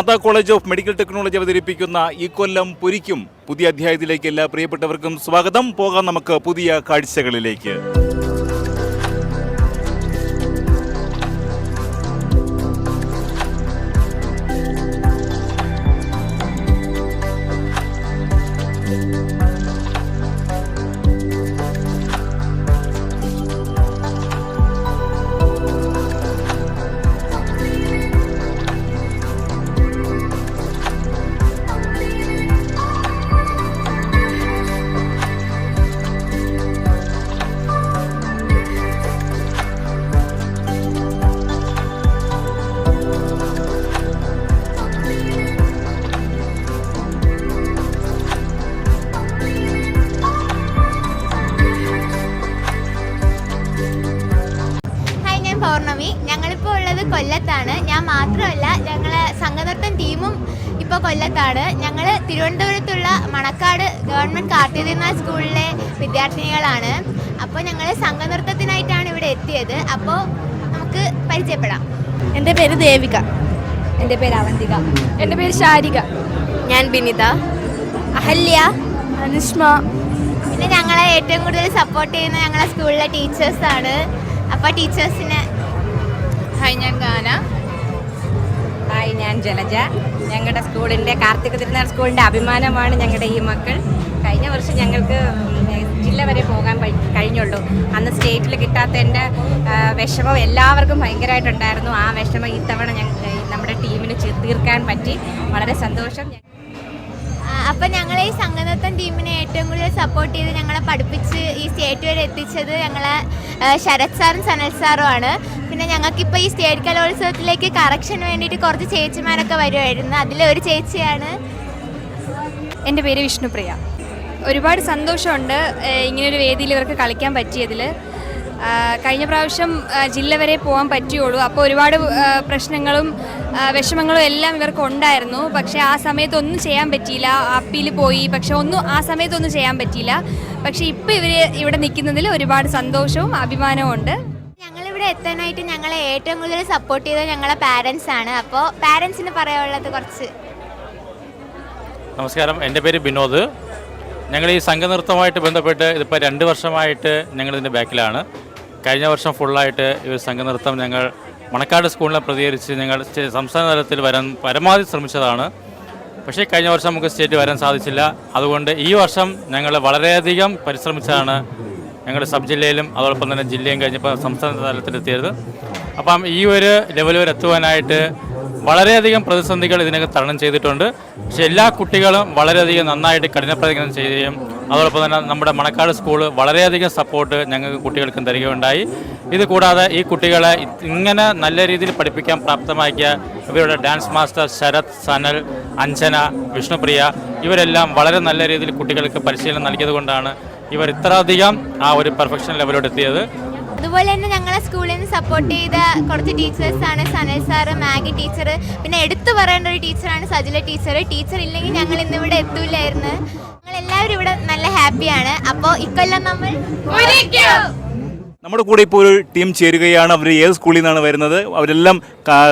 Mata college of medical technology അവതരിപ്പിക്കുന്ന ഈ കൊല്ലം പുരിക്കും പുതിയ അധ്യായത്തിലേക്ക് എല്ലാ പ്രിയപ്പെട്ടവർക്കും സ്വാഗതം പോകാം നമുക്ക് പുതിയ കാഴ്ചകളിലേക്ക് കൊല്ലത്താണ് ഞങ്ങൾ തിരുവനന്തപുരത്തുള്ള മണക്കാട് ഗവൺമെൻറ് കാർത്തികനാഥ് സ്കൂളിലെ വിദ്യാർത്ഥിനികളാണ് അപ്പോൾ ഞങ്ങൾ സംഘനൃത്തത്തിനായിട്ടാണ് ഇവിടെ എത്തിയത് അപ്പോൾ നമുക്ക് പരിചയപ്പെടാം എൻ്റെ പേര് ദേവിക എൻ്റെ പേര് അവന്തിക എൻ്റെ പേര് ശാരിക ഞാൻ ബിനിത അഹല്യ അനുഷ്മ പിന്നെ ഞങ്ങളെ ഏറ്റവും കൂടുതൽ സപ്പോർട്ട് ചെയ്യുന്ന ഞങ്ങളെ സ്കൂളിലെ ടീച്ചേഴ്സാണ് അപ്പോൾ ടീച്ചേഴ്സിനെ ഹൈ ഞാൻ ജലജ ഞങ്ങളുടെ സ്കൂളിൻ്റെ കാർത്തിക തിരുനാൾ സ്കൂളിൻ്റെ അഭിമാനമാണ് ഞങ്ങളുടെ ഈ മക്കൾ കഴിഞ്ഞ വർഷം ഞങ്ങൾക്ക് ജില്ല വരെ പോകാൻ കഴിഞ്ഞുള്ളൂ അന്ന് സ്റ്റേറ്റിൽ കിട്ടാത്ത എൻ്റെ വിഷമം എല്ലാവർക്കും ഭയങ്കരമായിട്ടുണ്ടായിരുന്നു ആ വിഷമം ഇത്തവണ ഞങ്ങൾ നമ്മുടെ ടീമിന് തീർക്കാൻ പറ്റി വളരെ സന്തോഷം അപ്പൊ ഞങ്ങളെ ഈ സംഗനത്തം ടീമിനെ ഏറ്റവും കൂടുതൽ സപ്പോർട്ട് ചെയ്ത് ഞങ്ങളെ പഠിപ്പിച്ച് ഈ സ്റ്റേറ്റ് വരെ എത്തിച്ചത് ഞങ്ങളെ ശരത് സാറും സനൽ സാറും ആണ് പിന്നെ ഞങ്ങൾക്കിപ്പോൾ ഈ സ്റ്റേറ്റ് കലോത്സവത്തിലേക്ക് കറക്ഷൻ വേണ്ടിയിട്ട് കുറച്ച് ചേച്ചിമാരൊക്കെ വരുമായിരുന്നു അതിലെ ഒരു ചേച്ചിയാണ് എൻ്റെ പേര് വിഷ്ണുപ്രിയ ഒരുപാട് സന്തോഷമുണ്ട് ഇങ്ങനൊരു വേദിയിൽ ഇവർക്ക് കളിക്കാൻ പറ്റിയതിൽ കഴിഞ്ഞ പ്രാവശ്യം ജില്ല വരെ പോകാൻ പറ്റുകയുള്ളൂ അപ്പോൾ ഒരുപാട് പ്രശ്നങ്ങളും വിഷമങ്ങളും എല്ലാം ഇവർക്ക് ഉണ്ടായിരുന്നു പക്ഷേ ആ സമയത്തൊന്നും ചെയ്യാൻ പറ്റിയില്ല അപ്പീൽ പോയി പക്ഷെ ഒന്നും ആ സമയത്തൊന്നും ചെയ്യാൻ പറ്റിയില്ല പക്ഷേ ഇപ്പോൾ ഇവർ ഇവിടെ നിൽക്കുന്നതിൽ ഒരുപാട് സന്തോഷവും അഭിമാനവും ഉണ്ട് ഞങ്ങളിവിടെ എത്താനായിട്ട് ഞങ്ങളെ ഏറ്റവും കൂടുതൽ സപ്പോർട്ട് ചെയ്തത് ഞങ്ങളുടെ പാരൻസ് ആണ് അപ്പോൾ പാരൻസിന് പറയാനുള്ളത് കുറച്ച് നമസ്കാരം എൻ്റെ പേര് വിനോദ് ഞങ്ങൾ ഈ സംഘനൃത്തമായിട്ട് ബന്ധപ്പെട്ട് ഇതിപ്പോൾ രണ്ട് വർഷമായിട്ട് ഞങ്ങളിതിൻ്റെ ബാക്കിലാണ് കഴിഞ്ഞ വർഷം ഫുള്ളായിട്ട് ഈ ഒരു സംഘനൃത്തം ഞങ്ങൾ മണക്കാട് സ്കൂളിനെ പ്രതികരിച്ച് ഞങ്ങൾ സംസ്ഥാന തലത്തിൽ വരാൻ പരമാവധി ശ്രമിച്ചതാണ് പക്ഷേ കഴിഞ്ഞ വർഷം നമുക്ക് സ്റ്റേറ്റ് വരാൻ സാധിച്ചില്ല അതുകൊണ്ട് ഈ വർഷം ഞങ്ങൾ വളരെയധികം പരിശ്രമിച്ചാണ് ഞങ്ങളുടെ സബ് ജില്ലയിലും അതോടൊപ്പം തന്നെ ജില്ലയും കഴിഞ്ഞപ്പോൾ സംസ്ഥാന തലത്തിലെത്തിയത് അപ്പം ഈ ഒരു ലെവലിൽ എത്തുവാനായിട്ട് വളരെയധികം പ്രതിസന്ധികൾ ഇതിനൊക്കെ തരണം ചെയ്തിട്ടുണ്ട് പക്ഷേ എല്ലാ കുട്ടികളും വളരെയധികം നന്നായിട്ട് കഠിന പ്രയത്നം ചെയ്യുകയും അതോടൊപ്പം തന്നെ നമ്മുടെ മണക്കാട് സ്കൂൾ വളരെയധികം സപ്പോർട്ട് ഞങ്ങൾക്ക് കുട്ടികൾക്കും തരികയുണ്ടായി ഇത് കൂടാതെ ഈ കുട്ടികളെ ഇങ്ങനെ നല്ല രീതിയിൽ പഠിപ്പിക്കാൻ പ്രാപ്തമാക്കിയ ഇവരുടെ ഡാൻസ് മാസ്റ്റർ ശരത് സനൽ അഞ്ജന വിഷ്ണുപ്രിയ ഇവരെല്ലാം വളരെ നല്ല രീതിയിൽ കുട്ടികൾക്ക് പരിശീലനം നൽകിയതുകൊണ്ടാണ് ഇവർ ഇത്രയധികം ആ ഒരു പെർഫെക്ഷൻ ലെവലോട് എത്തിയത് അതുപോലെ തന്നെ ഞങ്ങളെ സ്കൂളിൽ നിന്ന് സപ്പോർട്ട് ചെയ്ത കുറച്ച് ടീച്ചേഴ്സാണ് സനൽ സാറ് മാഗി ടീച്ചർ പിന്നെ എടുത്തു പറയേണ്ട ഒരു ടീച്ചറാണ് സജില ടീച്ചർ ടീച്ചർ ഇല്ലെങ്കിൽ ഞങ്ങൾ ഇന്നിവിടെ എത്തൂലായിരുന്നു എല്ലാവരും ഇവിടെ നല്ല ഹാപ്പിയാണ് അപ്പോൾ ഇക്കൊല്ലം നമ്മൾ നമ്മുടെ കൂടെ ഇപ്പോൾ ഒരു ടീം ചേരുകയാണ് അവർ ഏത് സ്കൂളിൽ നിന്നാണ് വരുന്നത് അവരെല്ലാം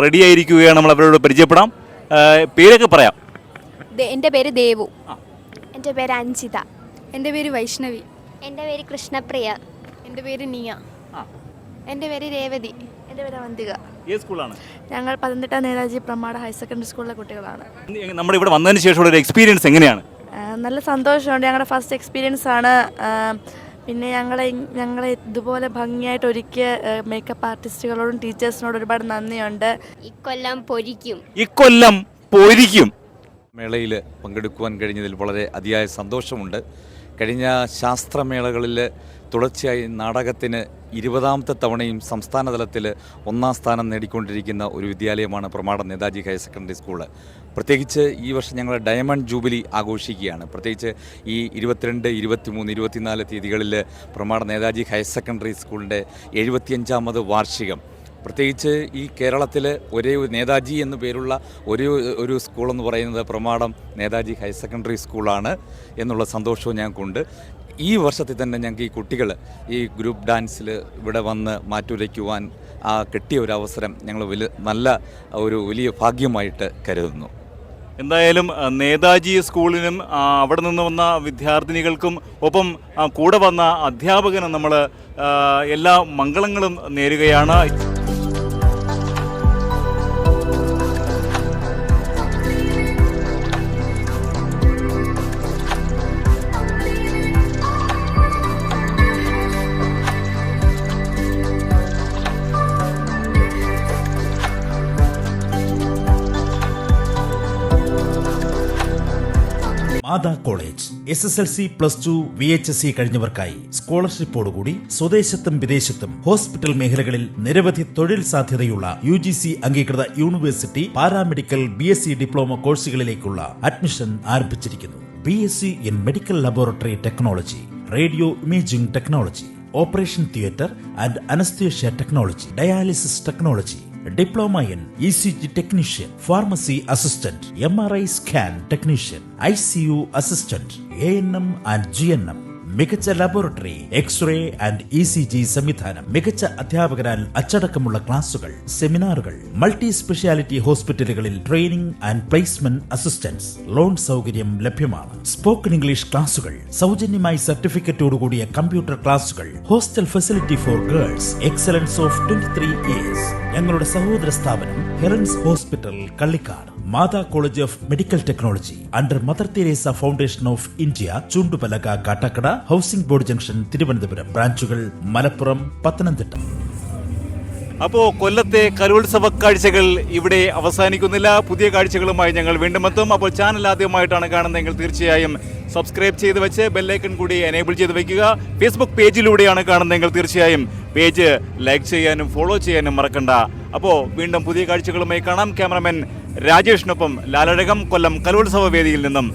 റെഡി ആയിരിക്കുകയാണ് നമ്മൾ അവരോട് പരിചയപ്പെടാം പേരൊക്കെ പറയാം എൻ്റെ പേര് ദേവു എൻ്റെ പേര് അഞ്ജിത എൻ്റെ പേര് വൈഷ്ണവി എൻ്റെ പേര് കൃഷ്ണപ്രിയ എൻ്റെ പേര് നിയ എൻ്റെ പേര് രേവതി എൻ്റെ പേര് അവന്തിക ഏത് സ്കൂളാണ് ഞങ്ങൾ പത്തനംതിട്ട നേതാജി പ്രമാട ഹയർ സെക്കൻഡറി സ്കൂളിലെ കുട്ടികളാണ് നമ്മുടെ ഇവിടെ വന്നതിന് ശേഷമുള്ള ഒരു എക്സ്പീരിയൻസ് എങ്ങനെയാണ് നല്ല സന്തോഷമുണ്ട് ഞങ്ങളുടെ ഫസ്റ്റ് എക്സ്പീരിയൻസ് ആണ് പിന്നെ ഞങ്ങളെ ഞങ്ങളെ ഇതുപോലെ ഭംഗിയായിട്ട് ഒരുക്കിയ മേക്കപ്പ് ആർട്ടിസ്റ്റുകളോടും ടീച്ചേഴ്സിനോടും ഒരുപാട് നന്ദിയുണ്ട് ഇക്കൊല്ലം പൊരിക്കും ഇക്കൊല്ലം പൊരിക്കും മേളയിൽ പങ്കെടുക്കുവാൻ കഴിഞ്ഞതിൽ വളരെ അതിയായ സന്തോഷമുണ്ട് കഴിഞ്ഞ ശാസ്ത്രമേളകളിൽ തുടർച്ചയായി നാടകത്തിന് ഇരുപതാമത്തെ തവണയും സംസ്ഥാന തലത്തിൽ ഒന്നാം സ്ഥാനം നേടിക്കൊണ്ടിരിക്കുന്ന ഒരു വിദ്യാലയമാണ് Pramadam Netaji higher secondary school പ്രത്യേകിച്ച് ഈ വർഷം ഞങ്ങൾ ഡയമണ്ട് ജൂബിലി ആഘോഷിക്കുകയാണ് പ്രത്യേകിച്ച് ഈ ഇരുപത്തിരണ്ട് ഇരുപത്തിമൂന്ന് ഇരുപത്തിനാല് തീയതികളിൽ പ്രമാട നേതാജി ഹയർ സെക്കൻഡറി സ്കൂളിൻ്റെ എഴുപത്തിയഞ്ചാമത് വാർഷികം പ്രത്യേകിച്ച് ഈ കേരളത്തിൽ ഒരേ ഒരു നേതാജി എന്ന പേരുള്ള ഒരേ ഒരു സ്കൂളെന്ന് പറയുന്നത് പ്രമാടം നേതാജി ഹയർ സെക്കൻഡറി സ്കൂളാണ് എന്നുള്ള സന്തോഷവും ഞങ്ങൾക്കുണ്ട് ഈ വർഷത്തിൽ തന്നെ ഞങ്ങൾക്ക് ഈ കുട്ടികൾ ഈ ഗ്രൂപ്പ് ഡാൻസിൽ ഇവിടെ വന്ന് മാറ്റുരയ്ക്കുവാൻ ആ കിട്ടിയ ഒരു അവസരം ഞങ്ങൾ വലിയ നല്ല ഒരു വലിയ ഭാഗ്യമായിട്ട് കരുതുന്നു എന്തായാലും നേതാജി സ്കൂളിനും അവിടെ നിന്ന് വന്ന വിദ്യാർത്ഥിനികൾക്കും ഒപ്പം കൂടെ വന്ന അധ്യാപകനും നമ്മൾ എല്ലാ മംഗളങ്ങളും നേരുകയാണ് ആദാ college S S L C plus two V H S C കഴിഞ്ഞവർക്കായി സ്കോളർഷിപ്പോടുകൂടി സ്വദേശത്തും വിദേശത്തും ഹോസ്പിറ്റൽ മേഖലകളിൽ നിരവധി തൊഴിൽ സാധ്യതയുള്ള യു ജി സി അംഗീകൃത university paramedical B S C diploma കോഴ്സുകളിലേക്കുള്ള admission ആരംഭിച്ചിരിക്കുന്നു B S C in medical laboratory technology radio imaging technology operation theatre and anaesthesia technology dialysis technology Diploma in ECG Technician, Pharmacy Assistant, MRI Scan Technician, ICU Assistant, ANM and GNM. മികച്ച laboratory x-ray and E C G സംവിധാനം മികച്ച അധ്യാപകരാൽ അച്ചടക്കമുള്ള ക്ലാസുകൾ സെമിനാറുകൾ multi speciality ഹോസ്പിറ്റലുകളിൽ training and placement assistance loan സൗകര്യം ലഭ്യമാണ് സ്പോക്കൺ ഇംഗ്ലീഷ് ക്ലാസുകൾ സൗജന്യമായി സർട്ടിഫിക്കറ്റോടുകൂടിയ കമ്പ്യൂട്ടർ ക്ലാസുകൾ hostel facility for girls excellence of twenty three ഞങ്ങളുടെ സഹോദര സ്ഥാപനം ഹെറൻസ് hospital Kallikkad Mata college of medical technology under Mother Teresa Foundation of India Choondupalaka Kattakada housing board junction Thiruvananthapuram ബ്രാഞ്ചുകൾ മലപ്പുറം പത്തനംതിട്ട അപ്പോൾ കൊല്ലത്തെ കലോത്സവ കാഴ്ചകൾ ഇവിടെ അവസാനിക്കുന്നില്ല പുതിയ കാഴ്ചകളുമായി ഞങ്ങൾ വീണ്ടും എത്തും അപ്പോൾ ചാനൽ ആദ്യമായിട്ടാണ് കാണുന്നതെങ്കിൽ തീർച്ചയായും സബ്സ്ക്രൈബ് ചെയ്ത് വെച്ച് ബെല്ലൈക്കൺ കൂടി എനേബിൾ ചെയ്ത് വെക്കുക ഫേസ്ബുക്ക് പേജിലൂടെയാണ് കാണുന്നതെങ്കിൽ തീർച്ചയായും പേജ് ലൈക്ക് ചെയ്യാനും ഫോളോ ചെയ്യാനും മറക്കണ്ട അപ്പോൾ വീണ്ടും പുതിയ കാഴ്ചകളുമായി കാണാം ക്യാമറമാൻ രാജേഷിനൊപ്പം ലാലഴകം കൊല്ലം കലോത്സവ വേദിയിൽ നിന്നും